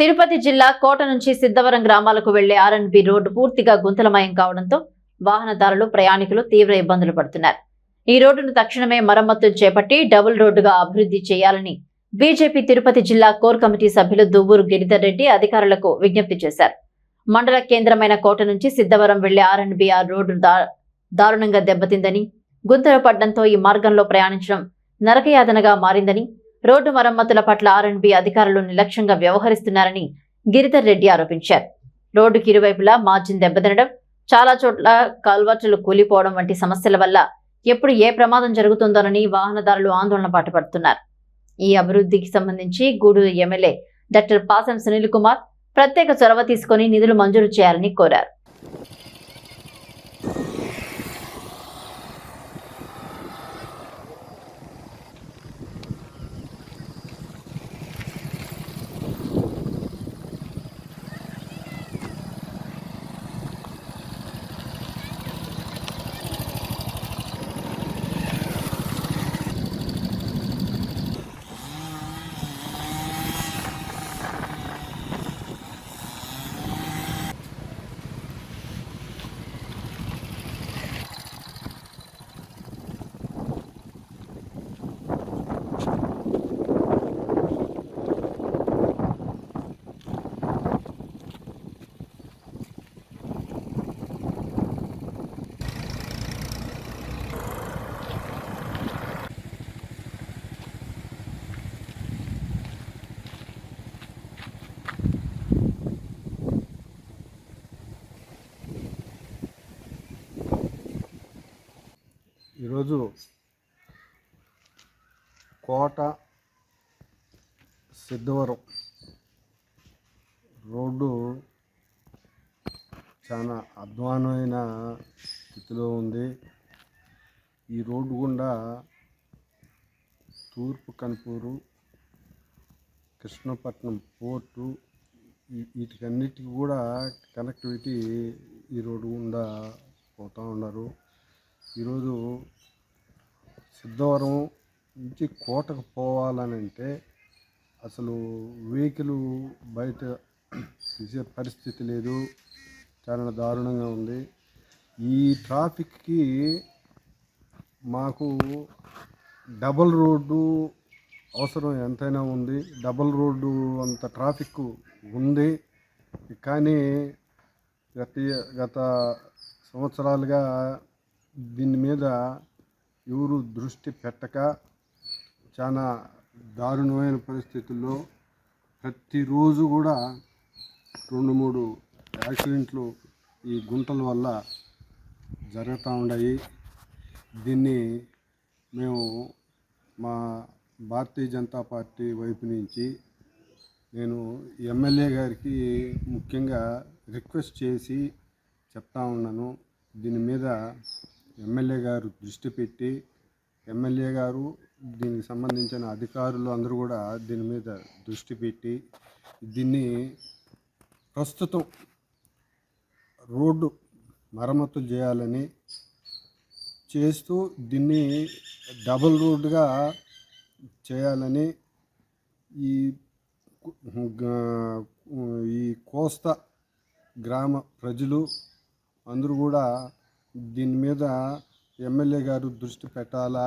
తిరుపతి జిల్లా కోట నుంచి సిద్ధవరం గ్రామాలకు వెళ్ళే ఆర్ఎన్బి రోడ్డు పూర్తిగా గుంతలమయం కావడంతో వాహనదారులు ప్రయాణికులు తీవ్ర ఇబ్బందులు పడుతున్నారు. ఈ రోడ్డును తక్షణమే మరమ్మతులు చేపట్టి డబుల్ రోడ్డుగా అభివృద్ధి చేయాలని బీజేపీ తిరుపతి జిల్లా కోర్ కమిటీ సభ్యులు దువ్వూరు గిరిధర్ రెడ్డి అధికారులకు విజ్ఞప్తి చేశారు. మండల కేంద్రమైన కోట నుంచి సిద్ధవరం వెళ్ళే ఆర్ఎన్బిఆర్ రోడ్డు దారుణంగా దెబ్బతిందని గుంతలు పడ్డంతో ఈ మార్గంలో ప్రయాణించడం నరకయాతనగా మారిందని రోడ్డు మరమ్మతుల పట్ల ఆర్ఎండ్బి అధికారులు నిర్లక్ష్యంగా వ్యవహరిస్తున్నారని గిరిధర్ రెడ్డి ఆరోపించారు. రోడ్డుకి ఇరువైపులా మార్జిన్ దెబ్బతినడం చాలా చోట్ల కల్వర్టులు కూలిపోవడం వంటి సమస్యల వల్ల ఎప్పుడు ఏ ప్రమాదం జరుగుతుందోనని వాహనదారులు ఆందోళన పాటుపడుతున్నారు. ఈ అభివృద్ధికి సంబంధించి గూడూరు ఎమ్మెల్యే డాక్టర్ పాసం సునీల్ కుమార్ ప్రత్యేక చొరవ తీసుకొని నిధులు మంజూరు చేయాలని కోరారు. ఈరోజు కోట సిద్ధవరం రోడ్డు చాలా అధ్వానమైన స్థితిలో ఉంది. ఈ రోడ్డు గుండా తూర్పు కనుపూరు కృష్ణపట్నం పోర్టు వీటికన్నిటికీ కూడా కనెక్టివిటీ ఈ రోడ్డు గుండా పోతూ ఉన్నారు. ఈరోజు సిద్ధవరం నుంచి కోటకు పోవాలని అంటే అసలు వెహికల్ బయట తీసే పరిస్థితి లేదు. చాలా దారుణంగా ఉంది. ఈ ట్రాఫిక్కి మాకు డబల్ రోడ్డు అవసరం ఎంతైనా ఉంది. డబల్ రోడ్డు అంత ట్రాఫిక్ ఉంది. కానీ గత గత సంవత్సరాలుగా దీని మీద ఎవరు దృష్టి పెట్టక చాలా దారుణమైన పరిస్థితుల్లో ప్రతిరోజు కూడా రెండు మూడు యాక్సిడెంట్లు ఈ గుంటల వల్ల జరుగుతూ ఉన్నాయి దీన్ని మేము మా భారతీయ జనతా పార్టీ వైపు నుంచి నేను ఎమ్మెల్యే గారికి ముఖ్యంగా రిక్వెస్ట్ చేసి చెప్తా ఉన్నాను. దీని మీద ఎమ్మెల్యే గారు దృష్టి పెట్టి ఎమ్మెల్యే గారు దీనికి సంబంధించిన అధికారులు అందరూ కూడా దీని మీద దృష్టి పెట్టి దీన్ని ప్రస్తుతం రోడ్డు మరమ్మతులు చేయాలని చేస్తూ దీన్ని డబుల్ రోడ్డుగా చేయాలని ఈ ఈ కోస్తా గ్రామ ప్రజలు అందరూ కూడా దీని మీద ఎమ్మెల్యే గారు దృష్టి పెట్టాలా?